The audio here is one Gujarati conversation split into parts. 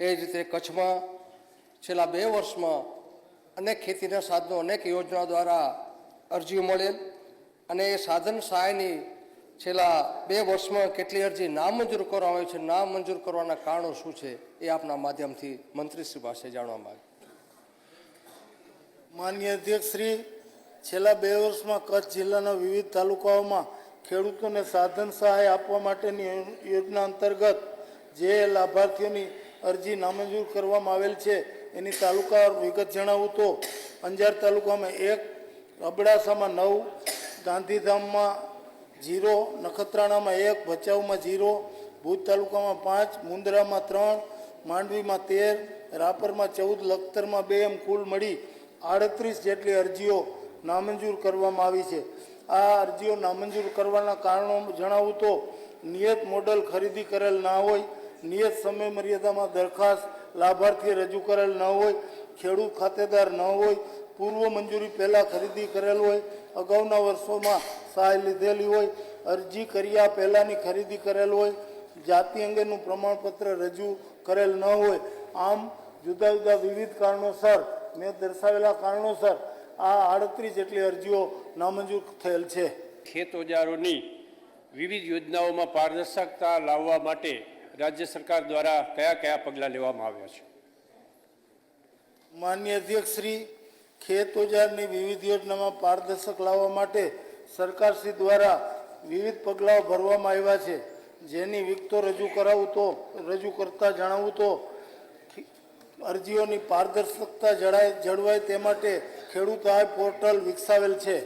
એ જ રીતે કચ્છમાં છેલ્લા બે વર્ષમાં અનેક ખેતીના સાધનો, અનેક યોજના દ્વારા અરજીઓ મળેલ અને એ સાધન સહાયની છેલ્લા બે વર્ષમાં કેટલી અરજી નામંજૂર કરવામાં આવી છે, નામંજૂર કરવાના કારણો શું છે એ આપના માધ્યમથી મંત્રીશ્રી પાસે જાણવા માંગે માન્ય અધ્યક્ષ શ્રી, છેલ્લા બે વર્ષમાં કચ્છ જિલ્લાના વિવિધ તાલુકાઓમાં ખેડૂતોને સાધન સહાય આપવા માટેની યોજના અંતર્ગત જે લાભાર્થીઓની અરજી નામંજૂર કરવામાં આવેલ છે. એની તાલુકા વિગત જણાવું તો, અંજાર તાલુકામાં એક, અબડાસામાં નવ, ગાંધીધામમાં જીરો, નખત્રાણામાં એક, ભચાઉમાં જીરો, ભુજ તાલુકામાં પાંચ, મુંદ્રામાં ત્રણ, માંડવીમાં તેર, રાપરમાં ચૌદ, લખતરમાં બે એમ કુલ મળી આડત્રીસ જેટલી અરજીઓ નામંજૂર કરવામાં આવી છે. આ અરજીઓ નામંજૂર કરવાના કારણો જણાવું તો, નિયત મોડલ ખરીદી કરેલ ના હોય નિયત સમય મર્યાદામાં દરખાસ્ત લાભાર્થીએ રજૂ કરેલ ન હોય, ખેડૂત ખાતેદાર ન હોય, પૂર્વ મંજૂરી પહેલાં ખરીદી કરેલ હોય, અગાઉના વર્ષોમાં સહાય લીધેલી હોય, અરજી કર્યા પહેલાંની ખરીદી કરેલ હોય, જાતિ અંગેનું પ્રમાણપત્ર રજૂ કરેલ ન હોય. આમ જુદા જુદા વિવિધ કારણોસર મેં દર્શાવેલા કારણોસર આ આડત્રીસ જેટલી અરજીઓ નામંજૂર થયેલ છે. ખેત ઓજારોની વિવિધ યોજનાઓમાં પારદર્શકતા લાવવા માટે રાજ્ય સરકાર દ્વારા કયા કયા પગલાં લેવામાં આવ્યા છે? માન્ય અધ્યક્ષ શ્રી, ખેત ઓજારની વિવિધ યોજનામાં પારદર્શક લાવવા માટે સરકારશ્રી દ્વારા વિવિધ પગલાઓ ભરવામાં આવ્યા છે. જેની વિગતો રજૂ કરાવું તો, રજૂ કરતા જણાવું તો અરજીઓની પારદર્શકતા જળાય, જળવાય તે માટે ખેડૂત આય પોર્ટલ વિકસાવેલ છે.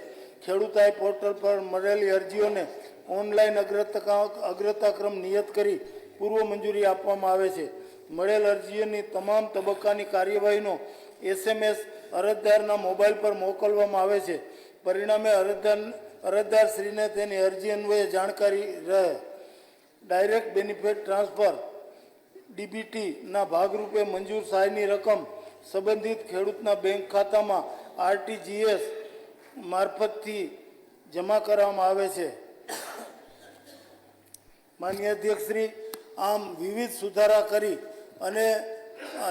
ખેડૂત આય પોર્ટલ પર મળેલી અરજીઓને ઓનલાઈન અગ્રતા અગ્રતાક્રમ નિયત કરી પૂર્વ મંજૂરી આપવામાં આવે છે. મળેલ અરજીઓની તમામ તબક્કાની કાર્યવાહીનો એસએમએસ અરજદારના મોબાઈલ પર મોકલવામાં આવે છે. પરિણામે અરજદાર, અરજદારશ્રીને તેની અરજી અન્વયે જાણકારી રહે. ડાયરેક્ટ બેનિફિટ ટ્રાન્સફર, ડીબીટીના ભાગરૂપે મંજૂર સહાયની રકમ સંબંધિત ખેડૂતના બેંક ખાતામાં આરટીજીએસ મારફતથી જમા કરવામાં આવે છે. માન્ય અધ્યક્ષશ્રી આમ વિવિધ સુધારા કરી અને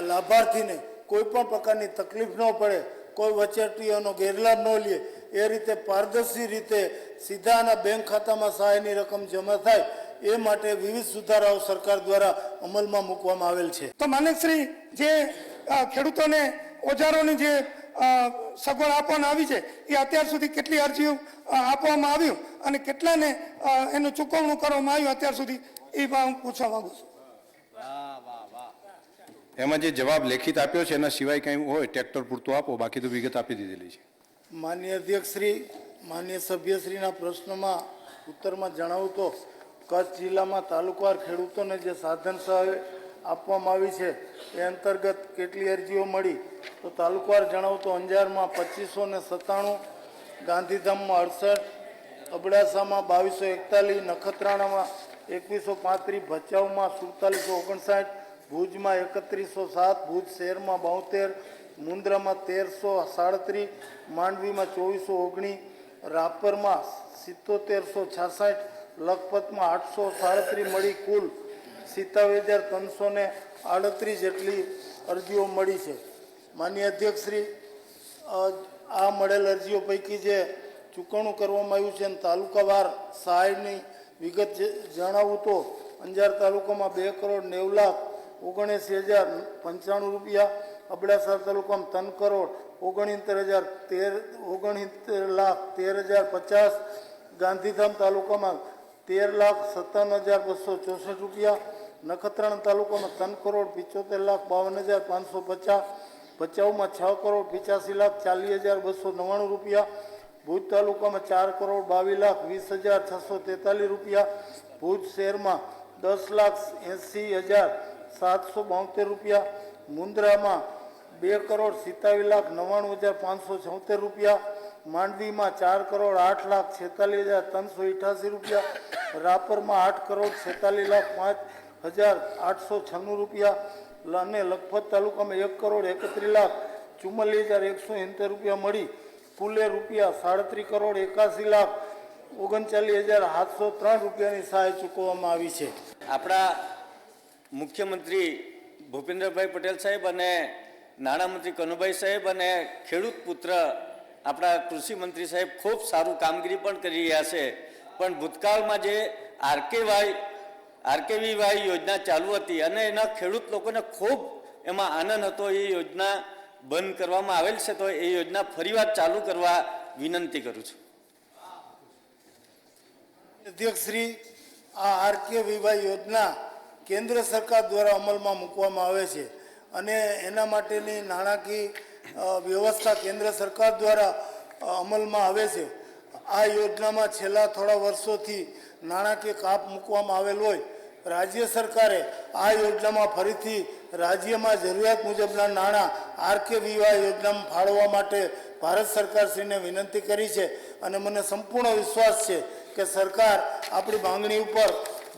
લાભાર્થીને કોઈ પણ પ્રકારની તકલીફ ન પડે, કોઈ વચેટીઓનો ગેરલાભ ન લે, એ રીતે પારદર્શી રીતે સીધા આના બેંક ખાતામાં સહાયની રકમ જમા થાય, એ માટે વિવિધ સુધારાઓ સરકાર દ્વારા અમલમાં મૂકવામાં આવેલ છે. તો માનકશ્રી, જે ખેડૂતોને ઓજારોની જે સગવડ આપવામાં આવી છે, એ અત્યાર સુધી કેટલી અરજીઓ આપવામાં આવ્યું અને કેટલાને એનું ચૂકવણું કરવામાં આવ્યું અત્યાર સુધી? એ પણ હું પૂછવા માંગુ છું. એમાં જે જવાબ લેખિત આપ્યો છે એના સિવાય કંઈ હોય ટ્રેક્ટર પૂરતું આપો બાકી તો વિગત આપી દીધેલી છે. માન્ય અધ્યક્ષશ્રી માન્ય સભ્યશ્રીના પ્રશ્નમાં ઉત્તરમાં જણાવું તો કચ્છ જિલ્લામાં તાલુકાવાર ખેડૂતોને જે સાધન સહાય આપવામાં આવી છે એ અંતર્ગત કેટલી અરજીઓ મળી? તો તાલુકાવાર જણાવું તો અંજારમાં પચીસો ને સત્તાણું ગાંધીધામમાં અડસઠ અબડાસામાં બાવીસો એકતાલીસ નખત્રાણામાં એકવીસો પાંત્રીસ ભચાઉમાં સુડતાલીસો ઓગણસાઠ, ભુજમાં એકત્રીસો સાત, ભુજ શહેરમાં બોતેર મુન્દ્રામાં તેરસો સાડત્રીસ, માંડવીમાં ચોવીસો ઓગણીસ, રાપરમાં સિત્તોતેરસો છાસઠ, લખપતમાં આઠસો સાડત્રીસ મળી કુલ સિત્તાવીસ હજાર ત્રણસો ને આડત્રીસ જેટલી અરજીઓ મળી છે. માન્ય અધ્યક્ષશ્રી આ મળેલ અરજીઓ પૈકી જે ચૂકવણું કરવામાં આવ્યું છે તાલુકાવાર સહાયની વિગત જણાવું તો, અંજાર તાલુકામાં બે કરોડ નેવ લાખ ઓગણસી હજાર પંચાણું રૂપિયા, અબડાસા તાલુકામાં ત્રણ કરોડ ઓગણસિત્તેર હજાર તેર, ઓગણસિત્તેર લાખ તેર હજાર પચાસ, ગાંધીધામ તાલુકામાં તેર લાખ સત્તાવન હજાર બસો ચોસઠ રૂપિયા, નખત્રાણા તાલુકામાં ત્રણ કરોડ પિચોતેર લાખ બાવન હજાર પાંચસો પચાસ, ભચાઉમાં છ કરોડ પિચાસી લાખ ચાલીસ હજાર બસો નવ્વાણું રૂપિયા ભુજ તાલુકામાં ચાર કરોડ બાવીસ લાખ વીસ હજાર છસો તેતાલીસ રૂપિયા. ભુજ શહેરમાં દસ લાખ એંસી હજાર સાતસો બોતેર રૂપિયા. મુન્દ્રામાં બે કરોડ સિત્તાવીસ લાખ નવ્વાણું હજાર પાંચસો છોતેર રૂપિયા. માંડવીમાં ચાર કરોડ આઠ લાખ છેતાલીસ હજાર ત્રણસો અઠ્યાસી રૂપિયા. રાપરમાં આઠ કરોડ છેતાલીસ લાખ પાંચ હજાર આઠસો છન્નું રૂપિયા. અને લખપત તાલુકામાં એક કરોડ એકત્રીસ લાખ ચુમ્માલીસ હજાર એકસો એંતેર રૂપિયા મળી. કુલે રૂપિયા સાડત્રીસ કરોડ એકાસી લાખ ઓગણચાલીસ હજાર સાતસો ત્રણ રૂપિયાની સહાય ચૂકવવામાં આવી છે. આપણા મુખ્યમંત્રી ભૂપેન્દ્રભાઈ પટેલ સાહેબ અને નાણામંત્રી કનુભાઈ સાહેબ અને ખેડૂત પુત્ર આપણા કૃષિ મંત્રી સાહેબ ખૂબ સારું કામગીરી પણ કરી રહ્યા છે. પણ ભૂતકાળમાં જે આરકેવાય આરકેવીવાય યોજના ચાલુ હતી અને એના ખેડૂત લોકોને ખૂબ એમાં આનંદ હતો. એ યોજના બંધ કરવામાં આવેલ છે, તો એ યોજના ફરીવાર ચાલુ કરવા વિનંતી કરું છું. અધ્યક્ષશ્રી, આ આરકે વિવાહ યોજના કેન્દ્ર સરકાર દ્વારા અમલમાં મૂકવામાં આવે છે અને એના માટેની નાણાકીય વ્યવસ્થા કેન્દ્ર સરકાર દ્વારા અમલમાં આવે છે. આ યોજનામાં છેલ્લા થોડા વર્ષોથી નાણાકીય કાપ મૂકવામાં આવેલ હોય રાજ્ય સરકારે આ યોજનામાં ફરીથી રાજ્યમાં જરૂરિયાત મુજબના નાણાં આરકે વિવાહ યોજનામાં ફાળવવા માટે ભારત સરકારશ્રીને વિનંતી કરી છે. અને મને સંપૂર્ણ વિશ્વાસ છે કે સરકાર આપણી માંગણી ઉપર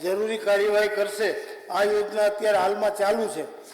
જરૂરી કાર્યવાહી કરશે. આ યોજના અત્યારે હાલમાં ચાલુ છે.